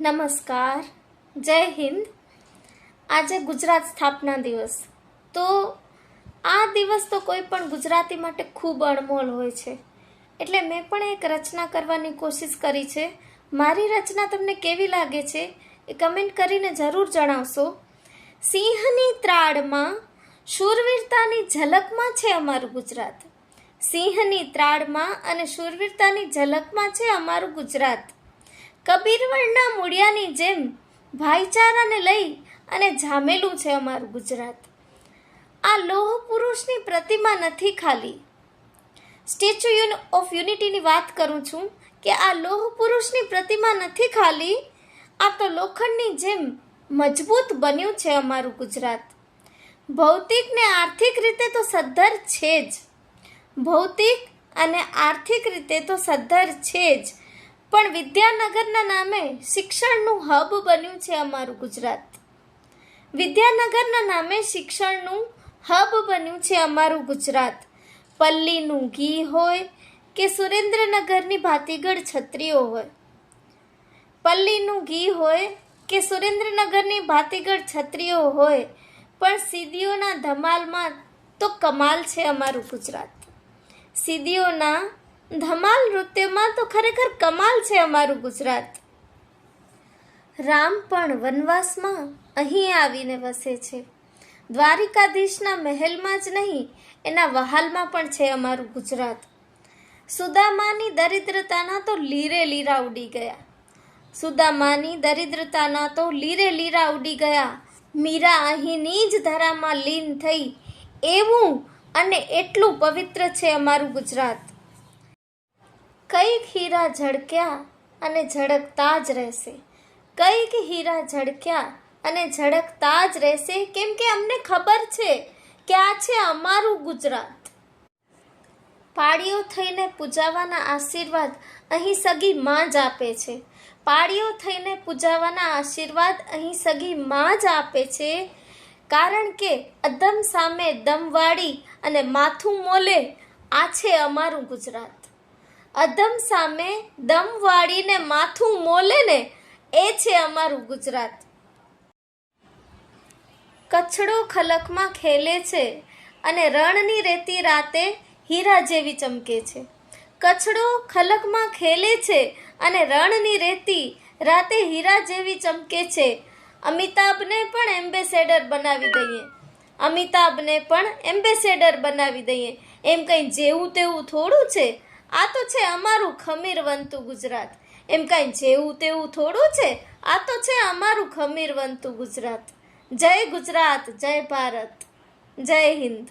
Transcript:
નમસ્કાર. જય હિન્દ. આજે ગુજરાત સ્થાપના દિવસ. તો આ દિવસ તો કોઈ પણ ગુજરાતી માટે ખૂબ અણમોલ હોય છે. એટલે મેં પણ એક રચના કરવાની કોશિશ કરી છે. મારી રચના તમને કેવી લાગે છે એ કમેન્ટ કરીને જરૂર જણાવશો. સિંહની ત્રાડમાં શૂરવીરતાની ઝલકમાં છે અમારું ગુજરાત. સિંહની ત્રાડમાં અને શૂરવીરતાની ઝલકમાં છે અમારું ગુજરાત. કબીરવળના મૂળિયાની જેમ ભાઈચારાને લઈ અને જામેલું છે અમારું ગુજરાત. આ લોહ પુરુષની પ્રતિમા નથી ખાલી. સ્ટેચ્યુ ઓફ યુનિટીની વાત કરું છું કે આ લોહ પુરુષની પ્રતિમા નથી ખાલી, આ તો લોખંડની જેમ મજબૂત બન્યું છે અમારું ગુજરાત. ભૌતિક ને આર્થિક રીતે તો સદ્ધર છે જ. ભૌતિક અને આર્થિક રીતે તો સદ્ધર છે જ. પણ વિદ્યાનગરના નામે શિક્ષણનું હબ બન્યું છે અમારું ગુજરાત. વિદ્યાનગરના નામે શિક્ષણનું હબ બન્યું છે અમારું ગુજરાત. પલ્લીનું ઘી હોય કે સુરેન્દ્રનગરની ભાતીગળ છત્રીઓ હોય. પલ્લીનું ઘી હોય કે સુરેન્દ્રનગરની ભાતીગળ છત્રીઓ હોય, પણ સીદીઓના ધમાલમાં તો કમાલ છે અમારું ગુજરાત. સીદીઓના ધમાલ નૃત્યમાં તો ખરેખર કમાલ છે અમારું ગુજરાત. રામ પણ વનવાસમાં અહીં આવીને વસે છે. દ્વારિકાધીશના મહેલમાં જ નહીં, એના વહાલમાં પણ છે અમારું ગુજરાત. સુદામાની દરિદ્રતાના તો લીરે લીરા ઉડી ગયા. સુદામાની દરિદ્રતાના તો લીરે લીરા ઉડી ગયા. મીરા અહીંની જ ધરામાં લીન થઈ, એવું અને એટલું પવિત્ર છે અમારું ગુજરાત. કંઈક હીરા ઝળક્યા અને ઝળકતા જ રહેશે. કંઈક હીરા ઝળક્યા અને ઝળકતા જ રહેશે. કેમ કે અમને ખબર છે કે આ છે અમારું ગુજરાત. પાળીઓ થઈને પૂજાવાના આશીર્વાદ અહીં સગી માં જ આપે છે. પાળીઓ થઈને પૂજાવાના આશીર્વાદ અહીં સગી માં જ આપે છે. કારણ કે અદમ સામે દમવાળી અને માથું મોલે આ છે અમારું ગુજરાત. અધમ સામે દમ વાળીને માથું મોલે ને, એ છે અમારું ગુજરાત. કચડો ખલકમાં ખેલે છે અને રણની રેતી રાતે હીરા જેવી ચમકે છે. કચ્છડો ખલકમાં ખેલે છે અને રણની રેતી રાતે હીરા જેવી ચમકે છે. અમિતાભને પણ એમ્બેસેડર બનાવી દઈએ. અમિતાભને પણ એમ્બેસેડર બનાવી દઈએ. એમ કંઈ જેવું તેવું થોડું છે? આ તો છે અમારું ખમીરવંતુ ગુજરાત. એમ કાંઈ જેવું તેવું થોડું છે? આ તો છે અમારું ખમીરવંતુ ગુજરાત. જય ગુજરાત, જય ભારત, જય હિન્દ.